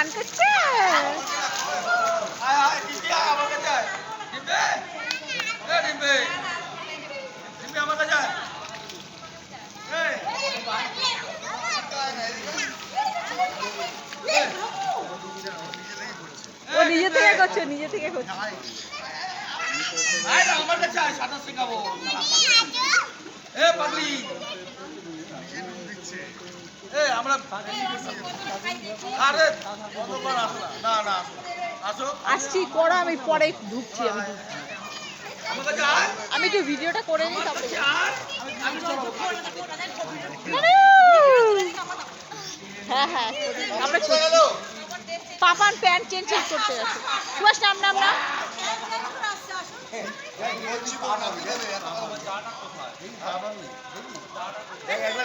চান করছে? ও নিজে থেকে করছে, নিজে থেকে করছে। আমার কাছে আয় সাঁতার শেখাবো এ পাগলি এ আমরা আরে কতবার আসলা না না আসো আসছি করো আমি পরে ঢুকছি আমি ঢুকছি। আমার কাছে আয় আমি একটু ভিডিওটা করে নিই তারপরে হ্যাঁ হ্যাঁ আমরা চলে পাপান প্যান্ট চেঞ্জ চেঞ্জ করতে যাচ্ছি সুভাষ নাম নাম না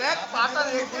দেখ পাটা রেখে